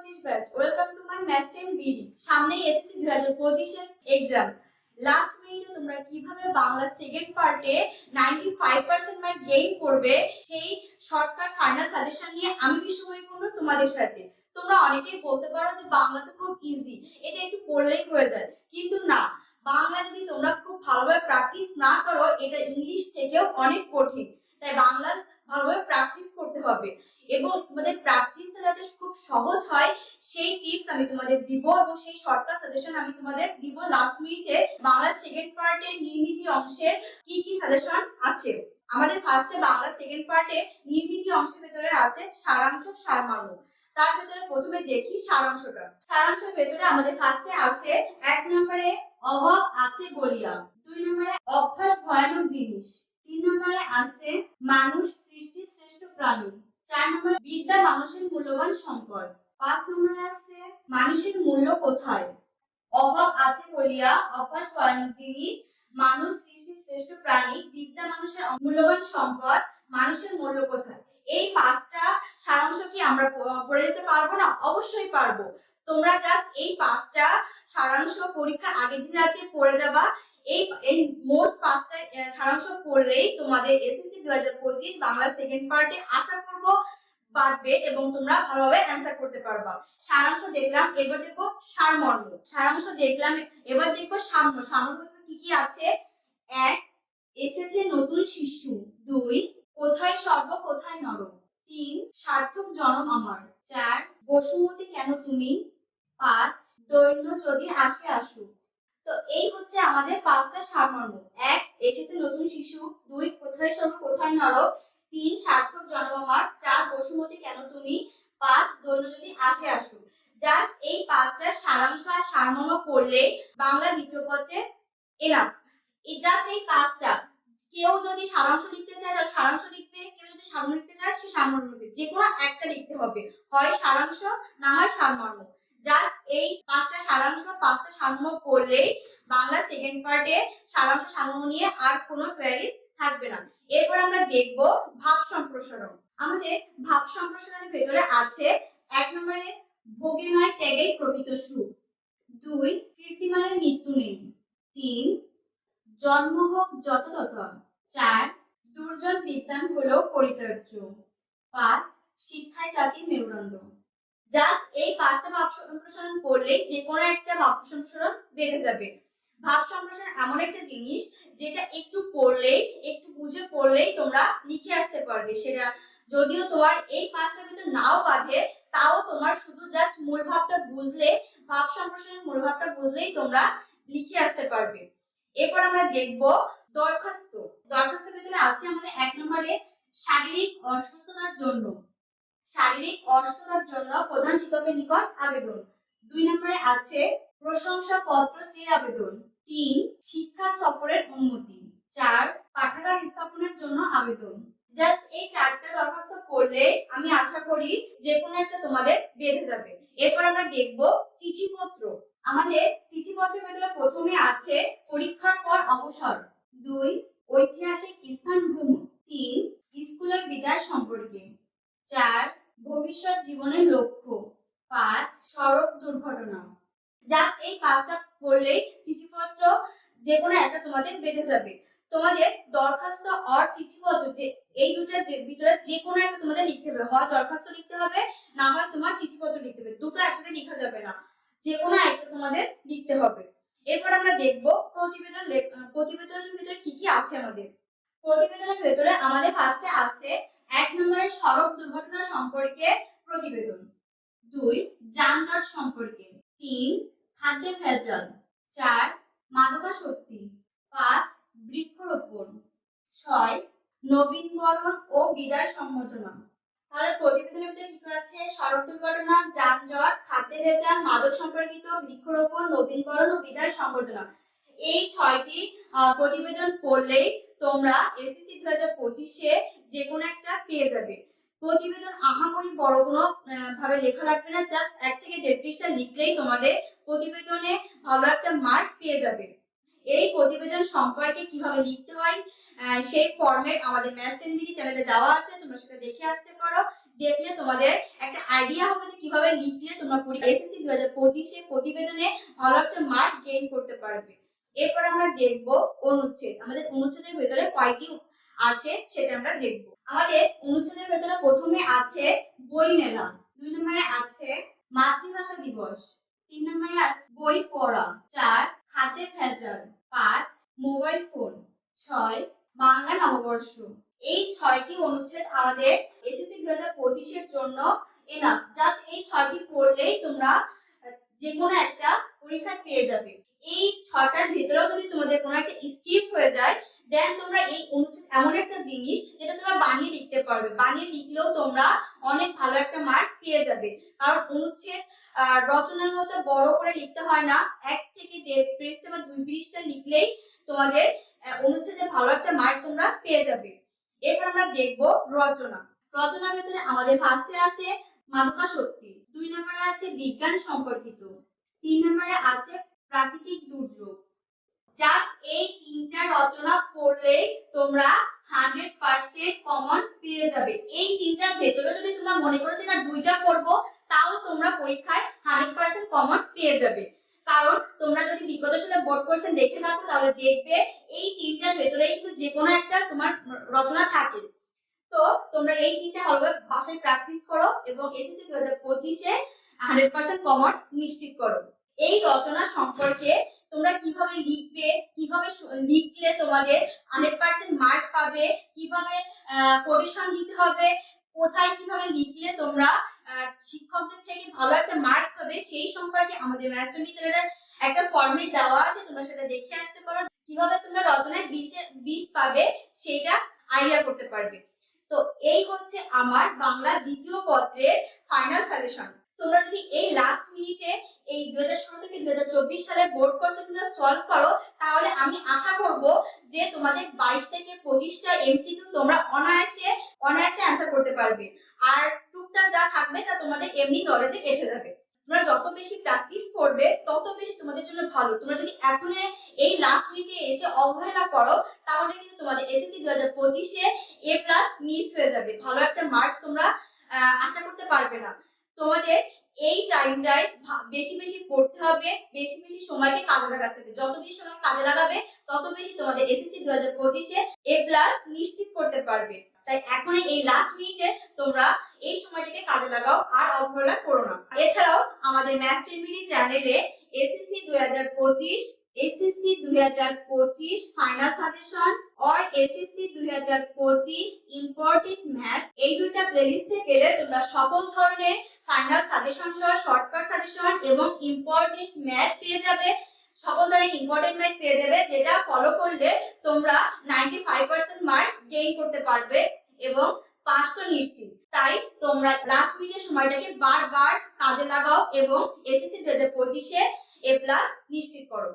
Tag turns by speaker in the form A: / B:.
A: পঁচিশ batch welcome to my math ten BD সামনেই SSC দুই হাজার পঁচিশের লাস্ট মিনিটে তোমরা কীভাবে বাংলা সেকেন্ড পার্টে ninety five percent mark gain করবে, সেই শর্টকাট ফাইনাল সাজেশন নিয়ে আমি বিশ্বময় পূর্ণ তোমাদের সাথে। তোমরা অনেকেই বলতে পারো যে বাংলা তো খুব ইজি এটা একটু পড়লেই হয়ে যায়। কিন্তু না, বাংলা যদি তোমরা খুব ভালোভাবে প্র্যাকটিস না করো, এটা ইংলিশ থেকেও অনেক কঠিন। তাই বাংলা ভালোভাবে প্র্যাকটিস করতে হবে। এবং তোমাদের প্র্যাকটিসটা যাতে খুব সহজ হয়, সেই টিপস আমি তোমাদের দিব এবং সেই শর্টকাট সাজেশন আমি তোমাদের দিব লাস্ট মিনিটে বাংলা সেকেন্ড পার্টের নির্মিতি অংশের কি কি সাজেশন আছে। আমাদের ফার্স্টে বাংলা সেকেন্ড পার্টে নির্মিতি অংশের ভেতরে আছে সারাংশ সারমর্ম তার ভেতরে প্রথমে দেখি সারাংশটা। সারাংশের ভেতরে আমাদের ফার্স্টে আছে এক নম্বরে অভাব আছে বলিয়া। দুই নম্বরে অভ্যাস ভয়ানক জিনিস। তিন নম্বরে আছে মানুষ সৃষ্টির শ্রেষ্ঠ প্রাণী। চার নম্বরে বিদ্যা মানুষের মূল্যবান সম্পদ। পাঁচ নম্বরে আছে মানুষের মূল্য কোথায়? অভাব আছে বলিয়া অভ্যাস ভয়ানক জিনিস মানুষ সৃষ্টির শ্রেষ্ঠ প্রাণী, বিদ্যা মানুষের মূল্যবান সম্পদ, মানুষের মূল্য কোথায়? এই পাঁচটা সারাংশ কি আমরা পড়ে যেতে পারব না? অবশ্যই পারব। তোমরা জাস্ট এই পাঁচটা সারাংশ পরীক্ষার আগের দিন রাতে পড়ে যাবা। এই এই মোস্ট পাঁচটা সারাংশ পড়লেই তোমাদের এসএসসি দু হাজার পঁচিশ বাংলা সেকেন্ড পার্টে আশা করব বাঁচবে এবং তোমরা ভালোভাবে অ্যান্সার করতে পারবা। সারাংশ দেখলাম, এবার দেখো সারমর্ম। সারাংশ দেখলাম, এবার দেখো সাম্য। সাম্য কি কি আছে? এক, এসেছে নতুন শিশু। দুই, কোথায় স্বর্গ কোথায় নরক তিন, সার্থক জনম আমার। চার, বসুমতী কেন তুমি? পাঁচ, দৈন্য যদি আসে আসুক। তো এই হচ্ছে আমাদের পাঁচটা সারমর্ম। এক, এসেছে নতুন শিশু। দুই, কোথায় স্বর্গ কোথায় নরক। তিন, সার্থক জনম আমার চার, বসুমতী কেন তুমি? পাঁচ যদি আসে আসুক। জাস্ট এই পাঁচটা সারাংশ আর সারমর্ম পড়লে বাংলা দ্বিতীয় পথে এনাফ এই জাস্ট এই পাঁচটা। কেউ যদি সারাংশ লিখতে চায়, তাহলে সারাংশ লিখবে। কেউ যদি সারমর্ম লিখতে চায়, সে সারমর্ম লিখবে। যে কোনো একটা লিখতে হবে। হয় সারাংশ, না হয় সারমর্ম। জাস্ট এই পাঁচটা সারাংশ, পাঁচটা সারমর্ম পড়লেই বাংলা সেকেন্ড পার্টে সারাংশ সারমর্ম নিয়ে আর কোনো কোয়ারিজ থাকবে না। এরপর আমরা দেখব ভাব সম্প্রসারণ। আমাদের ভাব সম্প্রসারণের ভেতরে আছে এক নম্বরে ভোগে নয় ত্যাগেই প্রকৃত সুখ। দুই, কীর্তিমানের মৃত্যু নেই। তিন, জন্ম হোক যত তত চার, দুর্জন বিদ্যান হলেও পরিত্যাজ্য। পাঁচ, শিক্ষায় জাতির মেরুদণ্ড। জাস্ট এই পাঁচটা ভাব সম্প্রসারণ করলেই যে কোনো একটা ভাব সম্প্রসারণ বেঁধে যাবে। ভাব সম্প্রসারণ এমন একটা জিনিস যেটা একটু পড়লেই একটু বুঝে পড়লেই তোমরা লিখে আসতে পারবে সেটা। যদিও তোমার এই পাঁচটা ভিতর নাও বাঁধে তাও তোমার শুধু জাস্ট মূল ভাবটা বুঝলে, ভাব সম্প্রসারণের মূল ভাবটা বুঝলেই তোমরা লিখে আসতে পারবে। এরপর আমরা দেখব দরখাস্ত। দরখাস্তের ভিতরে আছে আমাদের এক নম্বরে শারীরিক অসুস্থতার জন্য। শারীরিক অসুস্থতার জন্য প্রধান শিক্ষকের নিকট আবেদন। দুই নম্বরে আছে প্রশংসা পত্র চেয়ে আবেদন। তিন, শিক্ষা সফরের অনুমতি। চার, পাঠাগার স্থাপনের জন্য আবেদন। জাস্ট এই চারটা দরখাস্ত করলে আমি আশা করি যে কোনো একটা তোমাদের বেঁধে যাবে। এরপর আমরা দেখব চিঠিপত্র। আমাদের চিঠিপত্রের ভেতরে প্রথমে আছে পরীক্ষার পর অবসর। দুই, ঐতিহাসিক স্থান ভ্রমণ। তিন, স্কুলের বিদায় সম্পর্কে। চার ভবিষ্যৎ জীবনের লক্ষ্য, পাঁচ, সড়ক দুর্ঘটনা। জাস্ট এই পাঁচটা পড়লেই চিঠিপত্র যে কোনো একটা তোমাদের বেঁধে যাবে। তোমাদের দরখাস্ত আর চিঠিপত্র যে এই দুটার ভিতরে যে কোনো একটা তোমাদের লিখতে হবে। হয় দরখাস্ত লিখতে হবে, না হয় তোমার চিঠিপত্র লিখতে হবে। দুটো একসাথে লেখা যাবে না। যে কোনো একটা তোমাদের লিখতে হবে। এরপর আমরা দেখব প্রতিবেদন প্রতিবেদনের ভিতরে কি কি আছে আমাদের। প্রতিবেদনের ভেতরে আমাদের ফার্স্টে আছে এক নম্বরে সড়ক দুর্ঘটনা সম্পর্কে প্রতিবেদন। দুই, যানজট সম্পর্কে। তিন খাদ্যে ভেজাল। চার, মাদকাসক্তি। পাঁচ, বৃক্ষরোপণ। ছয় নবীনবরণ ও বিদায় সম্বোধনা তাহলে প্রতিবেদনের ভিতরে কি আছে? সড়ক দুর্ঘটনা, যানজট, খাদ্যে ভেজাল, মাদক সম্পর্কিত, বৃক্ষরোপণ নবীনবরণ ও বিদায় সম্বর্ধনা এই ছয়টি প্রতিবেদন পড়লেই তোমরা এসএসসি দু হাজার পঁচিশে যে কোনো একটা পেয়ে যাবে। প্রতিবেদন আহামরি বড় কোনো ভাবে লেখা লাগবে না। জাস্ট এক থেকে দেড় পৃষ্ঠা লিখলেই তোমাদের প্রতিবেদনে ভালো একটা মার্ক পেয়ে যাবে। এই প্রতিবেদন সম্পর্কে কীভাবে লিখতে হয় সেই ফরম্যাট আমাদের ম্যাথ টেন চ্যানেলে দেওয়া আছে। তোমরা সেটা দেখে আসতে পারো। দেখলে তোমাদের একটা আইডিয়া হবে যে কীভাবে লিখলে তোমরা এসএসসি দু হাজার পঁচিশে প্রতিবেদনে ভালো একটা মার্ক গেইন করতে পারবে। এরপর আমরা দেখব অনুচ্ছেদ। আমাদের অনুচ্ছেদের ভেতরে কয়টি আছে সেটা আমরা দেখব। আমাদের অনুচ্ছেদের ভেতরে প্রথমে আছে বই মেলা। দুই নম্বরে আছে মাতৃভাষা দিবস। তিন নম্বরে আছে বই পড়া। চার, হাতে ভেজাল। পাঁচ, মোবাইল ফোন। ছয়, বাংলা নববর্ষ। এই ছয়টি অনুচ্ছেদ আমাদের এসএসসি দু হাজার পঁচিশের জন্য এনাফ জাস্ট এই ছয়টি পড়লেই তোমরা যে কোনো একটা পরীক্ষা পেয়ে যাবে। এই ছটার ভেতরেও যদি তোমাদের কোনো একটা স্কিপ হয়ে যায় দেন তোমরা এই অনুচ্ছেদ এমন একটা জিনিস যেটা তোমরা বানিয়ে লিখতে পারবে। বানিয়ে লিখলেও তোমরা অনেক ভালো একটা মার্ক পেয়ে যাবে। কারণ অনুচ্ছেদ রচনার মতো বড় করে লিখতে হয় না। এক থেকে দেড় পৃষ্ঠা বা দুই পৃষ্ঠা লিখলেই তোমাদের অনুচ্ছেদে ভালো একটা মার্ক তোমরা পেয়ে যাবে। এরপর আমরা দেখব রচনা। রচনার ভেতরে আমাদের ফার্স্টে আছে মাদকা শক্তি, দুই নম্বরে আছে বিজ্ঞান সম্পর্কিত, তিন নম্বরে আছে প্রাকৃতিক দুর্যোগ জাস্ট এই তিনটা রচনা পড়লে তোমরা হান্ড্রেড পার্সেন্ট কমন পেয়ে যাবে। এই তিনটার ভেতরে যদি তোমরা মনে করো যে না, দুইটা পড়ব তাও তোমরা পরীক্ষায় হান্ড্রেড পার্সেন্ট কমন পেয়ে যাবে। কারণ তোমরা যদি বিগত সালে বোর্ড কোশ্চেন দেখে থাকো, তাহলে দেখবে এই তিনটার ভেতরে কিন্তু যে কোনো একটা তোমার রচনা থাকে। তো তোমরা এই তিনটা ভালোভাবে বাসায় প্র্যাকটিস করো এবং এসএসসি দু হাজার পঁচিশে হান্ড্রেড পার্সেন্ট কমন নিশ্চিত করো। এই রচনা সম্পর্কে তোমরা কীভাবে লিখবে, কীভাবে লিখলে তোমাদের হান্ড্রেড পার্সেন্ট মার্ক পাবে, কীভাবে কোটেশন দিতে হবে, কোথায় কীভাবে লিখলে তোমরা শিক্ষকদের থেকে ভালো একটা মার্কস পাবে, সেই সম্পর্কে আমাদের ম্যাথস মিটারের একটা ফর্মেট দেওয়া আছে, তোমরা সেটা দেখে আসতে পারো। কীভাবে তোমরা রচনায় বিশে বিষ পাবে, সেটা আইডিয়া করতে পারবে। তো এই হচ্ছে আমার বাংলা দ্বিতীয় পত্রের ফাইনাল সাজেশন তোমরা যদি এই লাস্ট মিনিটে এই দুই হাজার ষোলো থেকে দুই হাজার চব্বিশ সালের বোর্ড কোশ্চেনগুলো সলভ করো, তাহলে আমি আশা করব যে তোমাদের বাইশ থেকে পঁচিশটা এমসিকিউ তোমরা অনায়াসে অনায়াসে অ্যান্সার করতে পারবে। আর টুকটাক যা থাকবে তা তোমাদের এমনি নলেজে এসে যাবে। তোমরা যত বেশি প্র্যাকটিস করবে, তত বেশি তোমাদের জন্য ভালো। তোমরা যদি এখন এই লাস্ট মিনিটে এসে অবহেলা করো, তাহলে কিন্তু তোমাদের এসএসসি দু হাজার পঁচিশে এ প্লাস মিস হয়ে যাবে। ভালো একটা মার্কস তোমরা আশা করতে পারবে না। তোমাদের এই টাইমটায় বেশি বেশি পড়তে হবে, বেশি বেশি সময়কে কাজে লাগাতে হবে। যত বেশি সময় কাজে লাগাবে, তত বেশি তোমাদের এসএসসি দু হাজার পঁচিশে এ প্লাস নিশ্চিত করতে পারবে। তাই এখন এই লাস্ট মিনিটে তোমরা এই সময়টাকে কাজে লাগাও, আর অবহেলা করো না। এছাড়াও আমাদের ম্যাথ টেলমিডি চ্যানেলে এসএসসি দুই হাজার পঁচিশ এসএসসি দুই হাজার পঁচিশ ফাইনাল সাজেশন অর এসএসসি দুই হাজার পঁচিশ ইম্পর্টেন্ট ম্যাথ এই দুইটা প্লেলিস্টে গেলে তোমরা সকল ধরনের ফাইনাল সাজেশন সহ শর্টকাট সাজেশন এবং ইম্পর্টেন্ট ম্যাথ পেয়ে যাবে। সকল ধরনের ইম্পর্টেন্ট ম্যাথ পেয়ে যাবে, যেটা ফলো করলে তোমরা ninety five percent mark gain করতে পারবে এবং পাস তো নিশ্চিত। তাই তোমরা লাস্ট মিনিটের সময়টাকে বারবার কাজে লাগাও এবং এসএসসি দু হাজার পঁচিশে এ প্লাস নিশ্চিত করো।